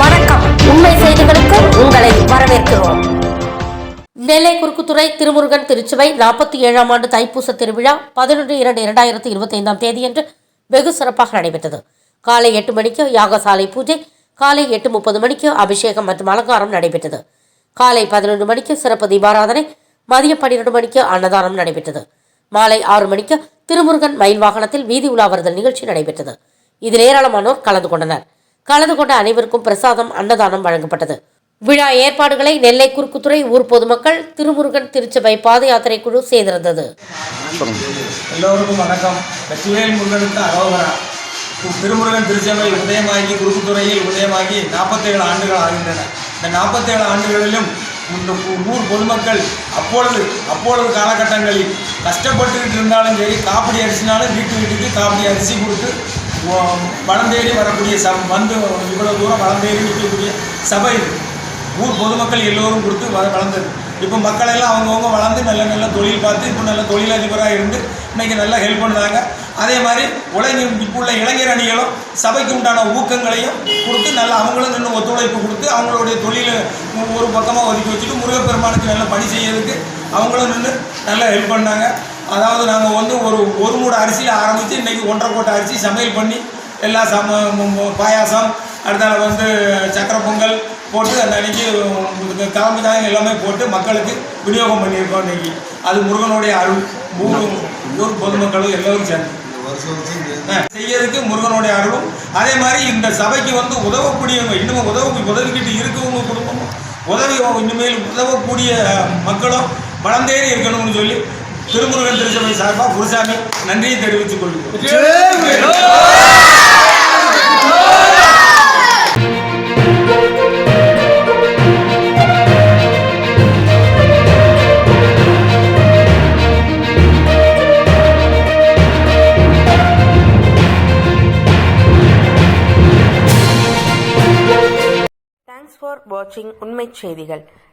வணக்கம். உண்மை செய்திகளுக்கு உங்களை வரவேற்கிறோம். நெல்லை குறுக்குத்துறை திருமுருகன் திருச்சுவை நாற்பத்தி ஏழாம் ஆண்டு தைப்பூச திருவிழா பதினொன்று இரண்டு இரண்டாயிரத்தி இருபத்தி ஐந்தாம் தேதியன்று வெகு சிறப்பாக நடைபெற்றது. காலை எட்டு மணிக்கு யாகசாலை பூஜை காலை எட்டு முப்பது மணிக்கு அபிஷேகம் மற்றும் அலங்காரம் நடைபெற்றது. காலை பதினொன்று மணிக்கு சிறப்பு தீபாராதனை மதியம் பன்னிரண்டு மணிக்கு அன்னதானம் நடைபெற்றது. மாலை ஆறு மணிக்கு திருமுருகன் மயில் வாகனத்தில் வீதி உலா வருதல் நிகழ்ச்சி நடைபெற்றது. இதில் ஏராளமானோர் கலந்து கொண்டனர். கலந்து கொண்ட அனைவருக்கும் பிரசாதம் அன்னதானம் வழங்கப்பட்டது. விழா ஏற்பாடுகளை நெல்லை குறுக்குத்துறை ஊர் பொதுமக்கள் திருமுருகன் திருச்சபை பாத யாத்திரை குழு செய்திருந்தது எல்லோருக்கும் வணக்கம். வெற்றிவேல் முருகனுக்கு அரோகரா. திருமுருகன் திருச்சபை உதயமாகி குறுக்குத்துறையில் உதயமாகி நாற்பத்தேழு ஆண்டுகள் ஆகின்றன. இந்த நாற்பத்தேழு ஆண்டுகளிலும் இந்த ஊர் பொதுமக்கள் அப்பொழுது அப்பொழுது காலகட்டங்களில் கஷ்டப்பட்டுக்கிட்டு இருந்தாலும் சரி காப்படி அரிசினாலும் வீட்டு வீட்டுக்கு காப்படி அரிசி கொடுத்து வளம் தேடி வரக்கூடிய சப் வந்து இவ்வளோ தூரம் வளம் தேடி நிற்கக்கூடிய சபை இது. ஊர் பொதுமக்கள் எல்லோரும் கொடுத்து வ- வளர்ந்தது. இப்போ மக்கள் எல்லாம் அவங்கவுங்க வளர்ந்து நல்ல நல்ல தொழில் பார்த்து இப்போ நல்ல தொழிலதிபராக இருந்து இன்னைக்கு நல்லா ஹெல்ப் பண்ணுறாங்க அதே மாதிரி உலக இப்போ உள்ள இளைஞர் அணிகளும் சபைக்கு உண்டான ஊக்கங்களையும் கொடுத்து நல்லா அவங்களும் நின்று ஒத்துழைப்பு கொடுத்து அவங்களுடைய தொழிலை ஒரு பக்கமாக ஒதுக்கி வச்சுட்டு முருகப்பெருமானுக்கு நல்ல பணி செய்யறதுக்கு அவங்களும் நின்று நல்லா ஹெல்ப் பண்ணாங்க. அதாவது நாங்கள் வந்து ஒரு ஒரு மூட அரிசியில் ஆரம்பித்து இன்னைக்கு ஒன்றரை கோட்டை அரிசி சமையல் பண்ணி எல்லா சம பாயாசம் அடுத்தால வந்து சக்கரை பொங்கல் போட்டு அந்த அன்னைக்கு கிளம்பி தான் எல்லாமே போட்டு மக்களுக்கு விநியோகம் பண்ணியிருக்கோம் இன்னைக்கு. அது முருகனுடைய அருள். ஊர் ஊர் பொதுமக்களும் எல்லோரும் சேர்ந்து. செய்யறதுக்கு முருகனுடைய அருளும். அதே மாதிரி இந்த சபைக்கு வந்து உதவக்கூடியவங்க இன்னும் உதவி உதவிக்கிட்டு இருக்கவங்க குடும்பமும். உதவி இனிமேல் உதவக்கூடிய மக்களும் வளர்ந்தேறி இருக்கணும்னு சொல்லி திருமுருகன் திருச்சபை சார்பாக குருசாமி நன்றியை தெரிவித்துக் கொள்கிறோம் தேங்க்ஸ் ஃபார் வாட்சிங் உண்மை செய்திகள்